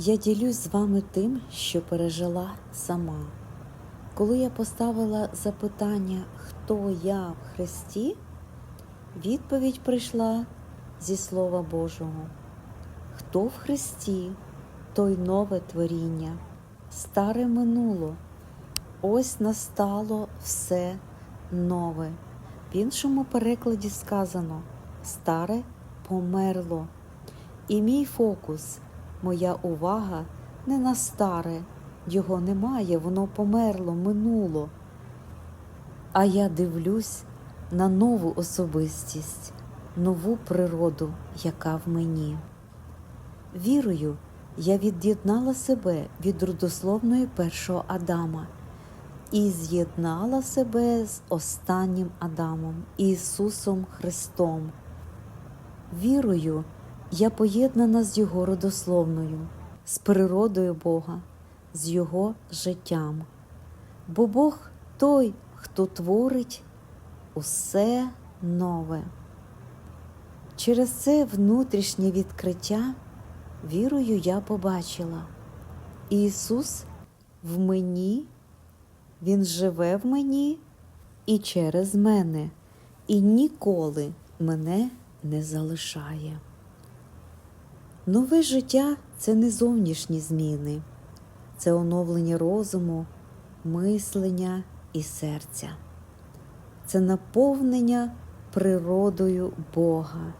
Я ділюсь з вами тим, що пережила сама. Коли я поставила запитання, хто я в Христі, відповідь прийшла зі Слова Божого. Хто в Христі, той нове творіння, старе минуло, ось настало все нове. В іншому перекладі сказано старе померло. І мій фокус, моя увага не на старе, його немає, воно померло, минуло. А я дивлюсь на нову особистість, нову природу, яка в мені. Вірою, я від'єднала себе від родословної першого Адама і з'єднала себе з останнім Адамом, Ісусом Христом. Вірою, я поєднана з Його родословною, з природою Бога, з Його життям. Бо Бог той, хто творить усе нове. Через це внутрішнє відкриття вірою я побачила. Ісус в мені, Він живе в мені і через мене, і ніколи мене не залишає. Нове життя це не зовнішні зміни, це оновлення розуму, мислення і серця, це наповнення природою Бога.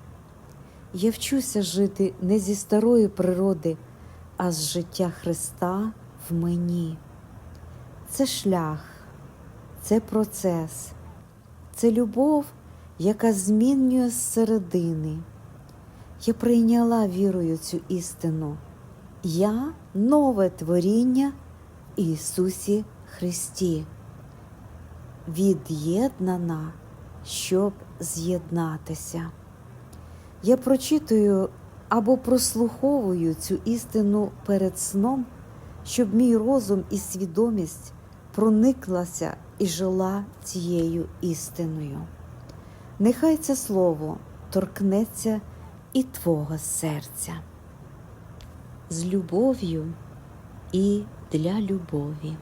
Я вчуся жити не зі старої природи, а з життя Христа в мені. Це шлях, це процес, це любов, яка змінює зсередини. Я прийняла вірою цю істину. Я нове творіння Ісусі Христі, від'єднана, щоб з'єднатися. Я прочитую або прослуховую цю істину перед сном, щоб мій розум і свідомість прониклася і жила цією істиною. Нехай це слово торкнеться і твого серця з любов'ю і для любові.